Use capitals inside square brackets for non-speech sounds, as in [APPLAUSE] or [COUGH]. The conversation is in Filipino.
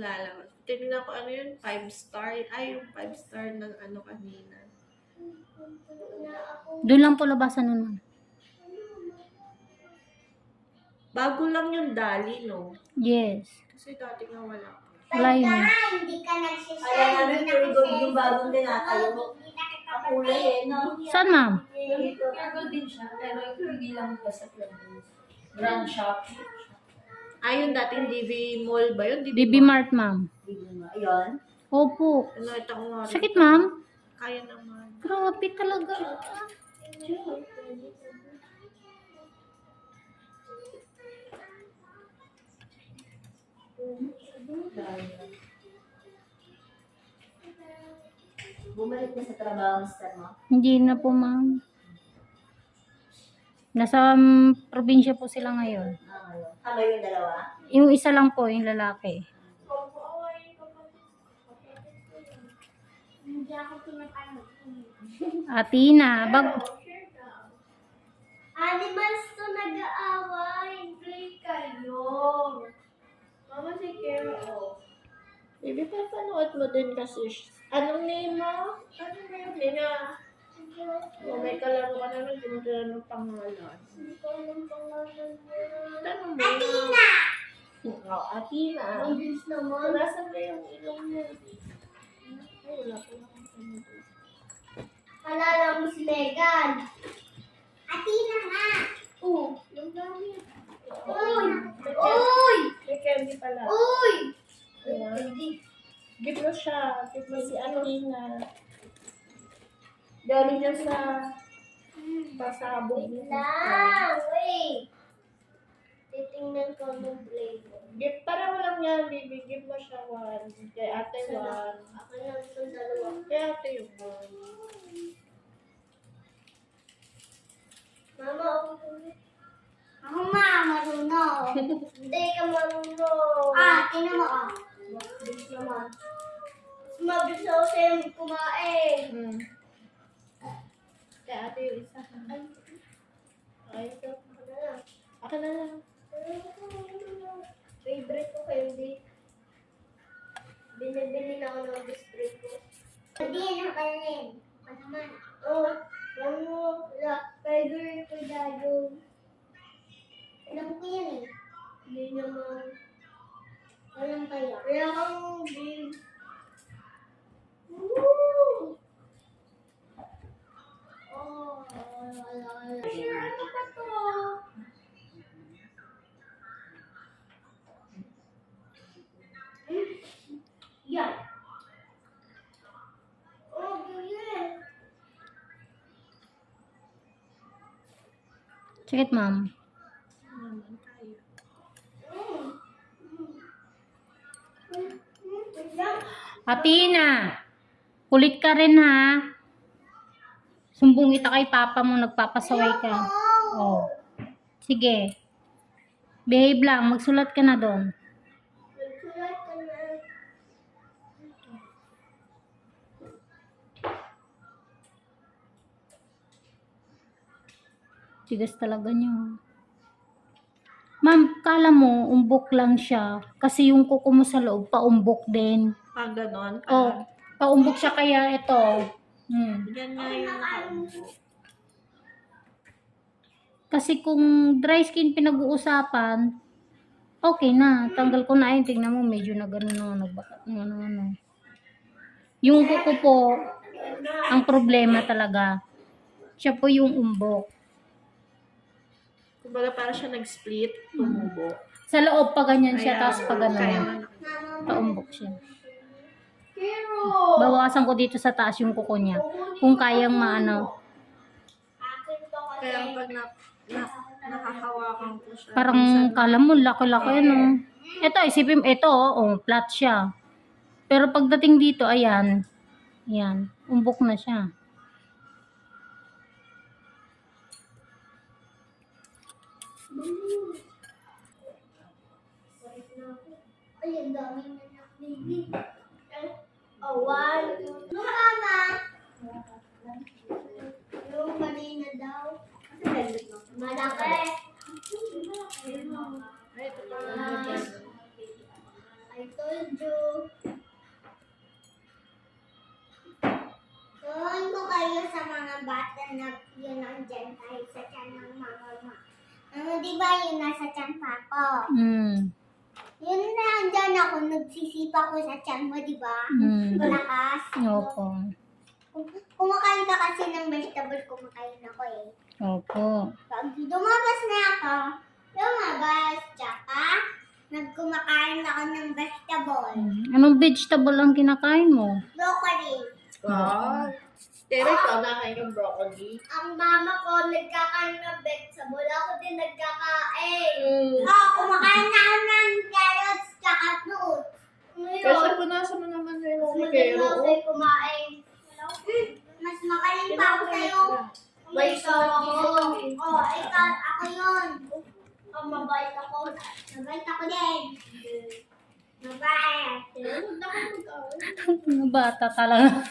Wala lang. Tinignan ko ano yun, 5 star. Ay, yung 5 star ng ano kanina. Doon lang po labasan nun. Bago lang yung dali, no? Yes. Kasi dati nga wala. Wala yun. eh. hindi ka nagsisend. Kaya namin yung yung bagong tinatayo. Ang kulay eh, no? Saan ma'am? Cargo din siya, pero hindi lang basta brand shop. Ah, yung dating DV Mall ba yun? BB Mart ma'am. Ayun. Opo. Ano, ito ko nga. rin. Sakit ma'am? Kaya naman. Grabe talaga. Bumalik na sa trabaho, mister mo. Hindi na po ma'am. Nasa um, probinsya po sila ngayon. Tama yung dalawa. Yung isa lang po, yung lalaki. Atina, bag... Animals to nag-aaway. Play kayo. Mama si Kero. Baby, papanood mo din kasi. Anong name mo? Ano ba yung nina? Oh, may kalaro ka naman, hindi mo pangalan. Ko alam pangalan niya. Tanong mo. Athena! Oo, Athena. Ang bilis naman. Nasaan ba yung ilong mo? Ay, wala ko lang. ano dito. Alala mo si Megan. Atina nga. Oo. Yung dami. Uy! Uy! May candy pala. Uy! Ayan. Mo siya. Mo si Athena. Galing niya sa pasabog. Wait lang. Wait. Titingnan ko ng flavor. Give, para mo lang yan, baby. Give mo siya one. Kay ate one. Ako lang itong dalawa. Kay ate yung one. Mama, ako. Ako ma, marunong. [LAUGHS] Hindi ka marunong. Ah, tinan mo ah. Mabilis naman. Mas Mabilis ako sa'yo kumain. Hmm. Kay ate yung isa. Ay, ito. Ako na Ako na lang. Favorite ko candy. Binibili na ako ng biscuit ko. Hindi na. Ano naman? Oo. Ano? Wala. Favorite ko dado. Alam ko yan eh. Hindi naman. Walang kaya. Kaya kang big. Woo! Oh, wala, wala. Ano ba to? Yan. Oh, ganyan. Ma'am. Mm. Mm. Yan. Atina! Kulit ka rin ha. Sumbong kita kay papa mo, nagpapasaway ka. Oh. Sige. Behave lang, magsulat ka na doon. Tigas talaga niyo. Ma'am, kala mo, umbok lang siya. Kasi yung kuko mo sa loob, paumbok din. Ah, ganon. Oh, Ah, paumbok siya kaya ito. Hmm. yan nga yung. Kasi kung dry skin pinag-uusapan, okay na. Tanggal ko na yun. Tingnan mo, medyo na gano'n na. Ano, ano. Yung kuko po, ang problema talaga, siya po yung umbok. Kumbaga parang siya nag-split, tumubo. Sa loob pa ganyan siya, Kaya- tapos pa Kaya man. Paumbok siya. Bawasan ko dito sa taas yung kuko niya. Kung kayang maano. Kaya pag na, na, nakahawakan ko siya. parang kala mo, laki-laki ano. Ito, isipin, ito, oh, flat siya. Pero pagdating dito, ayan, ayan, umbok na siya. Ay, ang dami na na, one, two, Mama! Yung Malaki. Ito pa lang dyan. I told you. Turuan ko kayo sa mga bata na yun ang dyan kahit sa tiyan ng mama mo. Ano, di ba yun nasa tiyan pa ako? Mm. Yun na andyan ako, nagsisipa ko sa tiyan mo, di ba? Mm. Malakas. Opo. Kum- Kumakain ka kasi ng vegetable, kumakain ako eh. Opo. Pag lumabas na ako, lumabas, tsaka nagkumakain ako ng vegetable. Mm. Anong vegetable ang kinakain mo? Broccoli. Wow. Pero ikaw nakain yung broccoli. Ang mama ko nagkakain ng vegetable. Ako din nagkakain. Mm. Oo, kumakain na ako ng carrots tsaka fruits. Kasi Ngayon, punasan mo naman yung mas kero. ako sa'yo kumain. Mas magaling pa ako sa'yo. May ako. sabi. Oo, ikaw, ako yun. Oh, mabait ako. Mabait ako din. Mabait. Mag-away. Bata talaga.